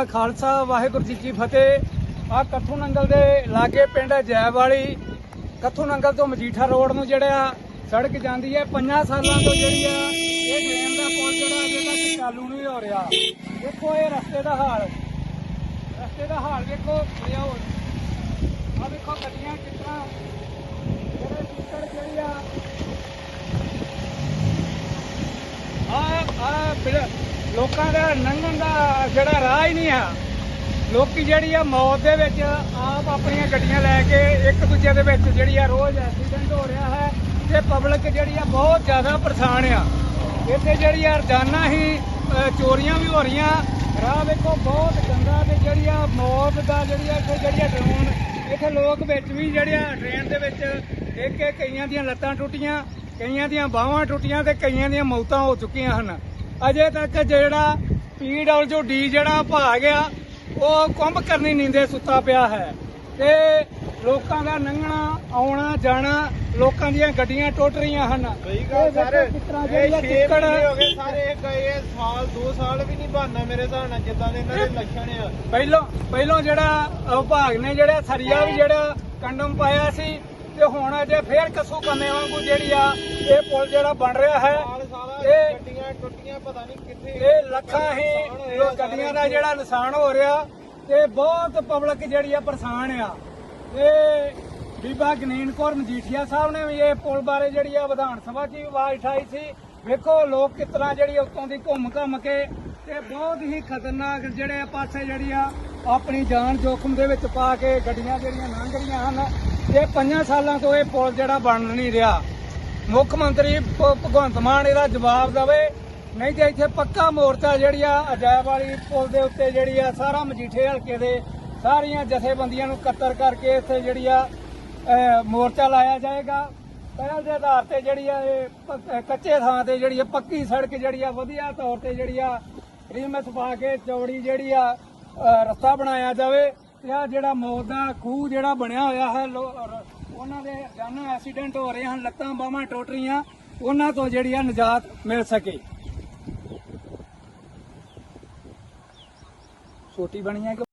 ਕਾ ਖਾਲਸਾ, ਵਾਹਿਗੁਰੂ ਜੀ ਕੀ ਫਤਿਹ। ਆ ਕੱਥੂ ਨੰਗਲ ਦੇ ਲਾਗੇ ਪਿੰਡ ਜੈਵਾਲੀ। ਕੱਥੂ ਨੰਗਲ ਤੋਂ ਮਜੀਠਾ ਰੋਡ ਨੂੰ ਜਿਹੜਾ ਸੜਕ ਜਾਂਦੀ ਹੈ। ਪੰਜਾਂ ਸਾਲਾਂ ਤੋਂ ਜਿਹੜੀ ਆ, ਇਹ ਟ੍ਰੇਨ ਦਾ ਪੁਲ ਜਿਹੜਾ ਅਜੇ ਤੱਕ ਚਾਲੂ ਨਹੀਂ ਹੋ ਰਿਹਾ। ਦੇਖੋ ਇਹ ਰਸਤੇ ਦਾ ਹਾਲ। ਰਸਤੇ ਦਾ ਹਾਲ ਦੇਖੋ ਲਿਆਓ। ਆ ਵੇਖੋ ਗੱਡੀਆਂ ਕਿਸ ਤਰ੍ਹਾਂ ਜਿਹੜੇ ਟਿਕਟ ਜਿਹੜੀ ਆ ਆ ਆ ਬਿਲ- ਲੋਕਾਂ ਦਾ ਲੰਘਣ ਦਾ ਜਿਹੜਾ ਰਾਹ ਹੀ ਨਹੀਂ ਆ। ਲੋਕੀ ਜਿਹੜੀ ਆ ਮੌਤ ਦੇ ਵਿੱਚ ਆਪ ਆਪਣੀਆਂ ਗੱਡੀਆਂ ਲੈ ਕੇ ਇੱਕ ਦੂਜੇ ਦੇ ਵਿੱਚ ਜਿਹੜੀ ਆ ਰੋਜ਼ ਐਕਸੀਡੈਂਟ ਹੋ ਰਿਹਾ ਹੈ ਤੇ ਪਬਲਿਕ ਜਿਹੜੀ ਆ ਬਹੁਤ ਜ਼ਿਆਦਾ ਪਰੇਸ਼ਾਨ ਆ। ਇੱਥੇ ਜਿਹੜੀ ਆ ਰੋਜ਼ਾਨਾ ਹੀ ਚੋਰੀਆਂ ਵੀ ਹੋ ਰਹੀਆਂ। ਰਾਹ ਵੇਖੋ, ਬਹੁਤ ਗੰਦਾ ਤੇ ਜਿਹੜੀ ਆ ਮੌਤ ਦਾ ਜਿਹੜੀ ਆ ਇੱਥੇ ਜਿਹੜੀ ਆ ਡਰੋਨ ਇੱਥੇ ਲੋਕ ਵਿੱਚ ਵੀ ਜਿਹੜੇ ਆ ਟ੍ਰੇਨ ਦੇ ਵਿੱਚ ਦੇਖ ਕੇ ਕਈਆਂ ਦੀਆਂ ਲੱਤਾਂ ਟੁੱਟੀਆਂ, ਕਈਆਂ ਦੀਆਂ ਬਾਹਾਂ ਟੁੱਟੀਆਂ ਤੇ ਕਈਆਂ ਦੀਆਂ ਮੌਤਾਂ ਹੋ ਚੁੱਕੀਆਂ ਹਨ। ਅਜੇ ਤੱਕ ਜਿਹੜਾ ਪੀਡਬਲਯੂ ਡੀ ਜਿਹੜਾ ਭਾਗ ਆ ਉਹ ਕੁੰਭ ਕਰਨੀ ਨੀਂਦੇ ਸੁੱਤਾ ਪਿਆ ਹੈ। ਤੇ ਲੋਕਾਂ ਦਾ ਲੰਘਣਾ ਆਉਣਾ ਜਾਣਾ ਲੋਕਾਂ ਦੀਆਂ ਗੱਡੀਆਂ ਟੁੱਟ ਰਹੀਆਂ ਹਨ। ਸਹੀ ਇਹ ਗੱਲ ਵੇਖੋ ਸਰ। ਕਿਸ ਤਰ੍ਹਾਂ ਇਹ ਜਿਹੜੀ ਆ 6 ਚਿੱਕੜ ਮਹੀਨੇ ਹੋ ਗਏ ਸਾਰੇ ਗਏ ਸਾਲ 2 ਸਾਲ ਵੀ ਨਹੀਂ ਬਣਨਾ ਮੇਰੇ ਹਿਸਾਬ ਨਾਲ ਜਿੱਦਾਂ ਦੇ ਇਹਨਾਂ ਦੇ ਲੱਛਣ ਆ। ਪਹਿਲੋਂ ਪਹਿਲੋਂ ਜਿਹੜਾ ਵਿਭਾਗ ਨੇ ਜਿਹੜਾ ਸਰੀਆ ਵੀ ਜਿਹੜਾ ਕੰਡਮ ਪਾਇਆ ਸੀ ਤੇ ਹੁਣ ਅਜੇ ਫੇਰ ਕਸੂ ਕੰਨੇ ਵਾਂਗੂ ਜਿਹੜੀ ਆ ਇਹ ਪੁਲ ਜਿਹੜਾ ਬਣ ਰਿਹਾ ਹੈ। ਇਹ ਪਤਾ ਨਹੀਂ ਕਿੱਥੇ ਇਹ ਲੱਖਾਂ ਹੀ ਜੋ ਗੱਡੀਆਂ ਦਾ ਜਿਹੜਾ ਨੁਕਸਾਨ ਹੋ ਰਿਹਾ ਤੇ ਬਹੁਤ ਪਬਲਿਕ ਜਿਹੜੀ ਆ ਪਰੇਸ਼ਾਨ ਆ। ਤੇ ਬੀਬਾ ਗਨੀਨ ਕੌਰ ਮਜੀਠੀਆ ਸਾਹਿਬ ਨੇ ਵੀ ਇਹ ਪੁਲ ਬਾਰੇ ਜਿਹੜੀ ਆ ਵਿਧਾਨ ਸਭਾ 'ਚ ਵੀ ਆਵਾਜ਼ ਉਠਾਈ ਸੀ। ਵੇਖੋ ਲੋਕ ਕਿਸ ਤਰ੍ਹਾਂ ਜਿਹੜੀ ਉੱਤੋਂ ਦੀ ਘੁੰਮ ਘੰਮ ਕੇ ਤੇ ਬਹੁਤ ਹੀ ਖਤਰਨਾਕ ਜਿਹੜੇ ਆ ਪਾਸੇ ਜਿਹੜੀ ਆ ਆਪਣੀ ਜਾਨ ਜੋਖਮ ਦੇ ਵਿੱਚ ਪਾ ਕੇ ਗੱਡੀਆਂ ਜਿਹੜੀਆਂ ਲੰਘ ਰਹੀਆਂ ਹਨ। ਇਹ ਪੰਜਾਂ ਸਾਲਾਂ ਤੋਂ ਇਹ ਪੁਲ ਜਿਹੜਾ ਬਣ ਨਹੀਂ ਰਿਹਾ। ਮੁੱਖ ਮੰਤਰੀ ਭ- ਭਗਵੰਤ ਮਾਨ ਇਹਦਾ ਜਵਾਬ ਦੇਵੇ। ਨਹੀਂ ਤੇ ਇੱਥੇ ਪੱਕਾ ਮੋਰਚਾ ਜਿਹੜੀ ਆ, ਅਜਾਇਬ ਵਾਲੀ ਪੁਲ ਦੇ ਉੱਤੇ ਜਿਹੜੀ ਆ, ਸਾਰਾ ਮਜੀਠੇ ਹਲਕੇ ਦੇ ਸਾਰੀਆਂ ਜਥੇਬੰਦੀਆਂ ਨੂੰ ਇਕੱਤਰ ਕਰਕੇ ਇੱਥੇ ਜਿਹੜੀ ਆ ਮੋਰਚਾ ਲਾਇਆ ਜਾਏਗਾ। ਪਹਿਲ ਦੇ ਆਧਾਰ ਤੇ ਜਿਹੜੀ ਆ, ਇਹ ਪ- ਕੱਚੇ ਥਾਂ ਤੇ ਜਿਹੜੀ ਆ, ਪੱਕੀ ਸੜਕ ਜਿਹੜੀ ਆ, ਵਧੀਆ ਤੌਰ ਤੇ ਜਿਹੜੀ ਆ, ਰੀਮਸ ਪਾ ਕੇ ਚੌੜੀ ਜਿਹੜੀ ਆ ਰਸਤਾ ਬਣਾਇਆ ਜਾਵੇ। ਤੇ ਆ ਜਿਹੜਾ ਮੌਤ ਦਾ ਖੂਹ ਜਿਹੜਾ ਬਣਿਆ ਹੋਇਆ ਹੈ, ਲੋ- ਉਹਨਾਂ ਦੇ ਜਾਨਾਂ ਐਕਸੀਡੈਂਟ ਹੋ ਰਹੇ ਹਨ, ਲੱਤਾਂ ਬਾਹਾਂ ਟੁੱਟ ਰਹੀਆਂ, ਉਹਨਾਂ ਤੋਂ ਜਿਹੜੀ ਆ ਨਿਜਾਤ ਮਿਲ ਸਕੇ। ਛੋਟੀ ਬਣੀ ਹੈ ਕਿ